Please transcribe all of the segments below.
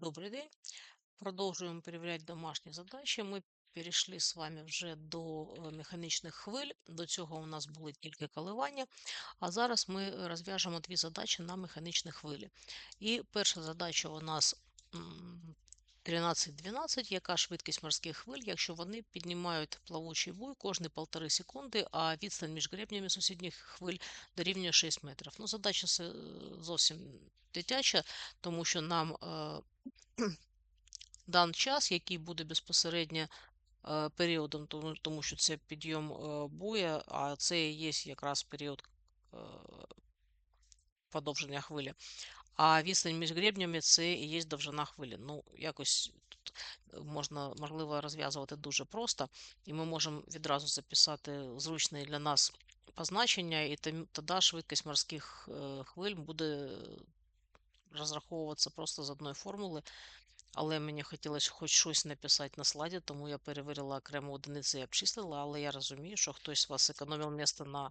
Добрий день. Продовжуємо перевіряти домашні задачі. Ми перейшли з вами вже до е, механічних хвиль. До цього у нас були тільки коливання, а зараз ми розв'яжемо дві задачі на механічні хвилі. І перша задача у нас 13-12, яка швидкість морських хвиль, якщо вони піднімають плавучий буй кожні 1,5 секунди, а відстань між гребнями сусідніх хвиль дорівнює 6 метрів. Ну, задача се- зовсім дитяча, тому що нам е, дан час, який буде безпосередньо е, періодом, тому, тому що це підйом е, буя, а це і є якраз період е, подовження хвилі. А відстань між гребнями це і є довжина хвилі. Ну, якось тут можна, можливо розв'язувати дуже просто, і ми можемо відразу записати зручне для нас позначення, і тоді швидкість морських е, хвиль буде розраховуватися просто з одної формули. Але мені хотілося хоч щось написати на слайді, тому я перевірила окремо одиниці і обчислила, але я розумію, що хтось з вас економив місце на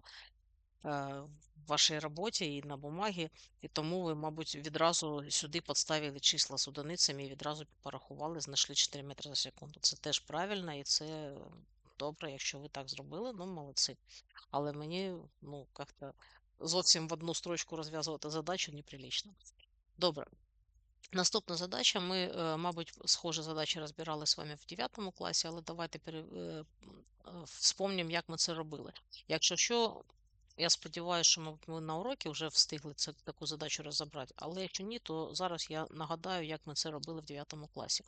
е, вашій роботі і на бумагі, і тому ви, мабуть, відразу сюди підставили числа з одиницями і відразу порахували, знайшли 4 метри за секунду. Це теж правильно і це добре, якщо ви так зробили, ну молодці. Але мені, ну, як-то зовсім в одну строчку розв'язувати задачу неприлично. Добре. Наступна задача. Ми, е, мабуть, схожі задачі розбирали з вами в 9 класі, але давайте пере, е, е, вспомнім, як ми це робили. Якщо що, я сподіваюся, що мабуть, ми на уроки вже встигли це, таку задачу розібрати, але якщо ні, то зараз я нагадаю, як ми це робили в 9 класі.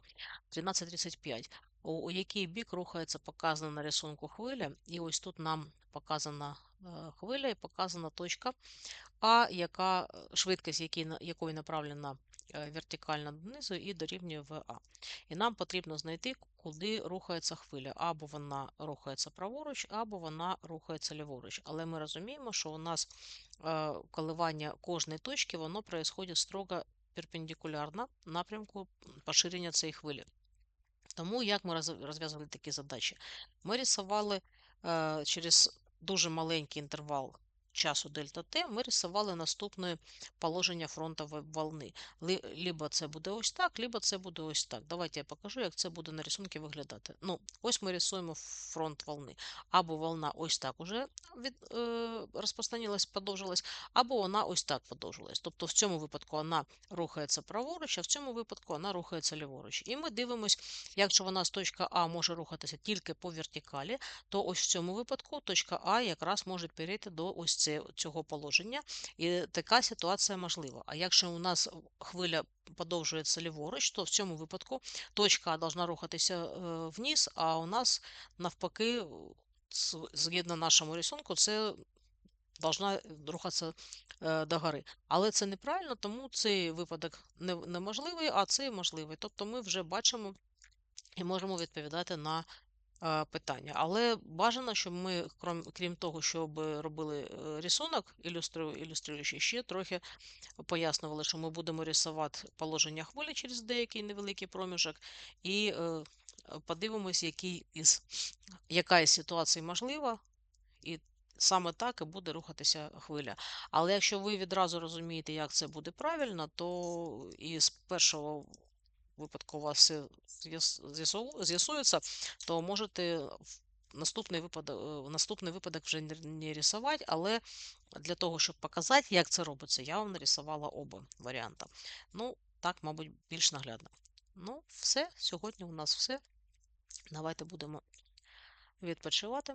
13.35. У, який бік рухається показана на рисунку хвиля, і ось тут нам показана е, хвиля і показана точка А, яка е, швидкість якої направлена е, вертикально донизу і дорівнює ВА. І нам потрібно знайти, куди рухається хвиля. Або вона рухається праворуч, або вона рухається ліворуч. Але ми розуміємо, що у нас коливання кожної точки воно происходит строго перпендикулярно напрямку поширення цієї хвилі. Тому як ми розв'язували такі задачі? Ми рисували е, через дуже маленький інтервал часу дельта Т, ми рисували наступне положення фронтової волни. Либо це буде ось так, либо це буде ось так. Давайте я покажу, як це буде на рисунку виглядати. Ну, ось ми рисуємо фронт волни. Або волна ось так уже від, е, розпространилась, подовжилась, або вона ось так подовжилась. Тобто в цьому випадку вона рухається праворуч, а в цьому випадку вона рухається ліворуч. І ми дивимось, якщо вона з точка А може рухатися тільки по вертикалі, то ось в цьому випадку точка А якраз може перейти до ось це- цього положення, і така ситуація можлива. А якщо у нас хвиля подовжується ліворуч, то в цьому випадку точка должна рухатися е, вниз, а у нас навпаки, згідно нашому рисунку, це должна рухатися е, догори. Але це неправильно, тому цей випадок неможливий, а цей можливий. Тобто ми вже бачимо і можемо відповідати на питання. Але бажано, щоб ми, крім, крім того, щоб робили е, рисунок ілюстру, ілюструючий, ще трохи пояснювали, що ми будемо рисувати положення хвилі через деякий невеликий проміжок, і е, подивимось, який із, яка із ситуацій можлива, і саме так і буде рухатися хвиля. Але якщо ви відразу розумієте, як це буде правильно, то і з першого випадку у вас з'ясується, то можете наступний випадок, наступний випадок вже не рисувати, але для того, щоб показати, як це робиться, я вам нарисувала оба варіанти. Ну, так, мабуть, більш наглядно. Ну, все, сьогодні у нас все. Давайте будемо відпочивати.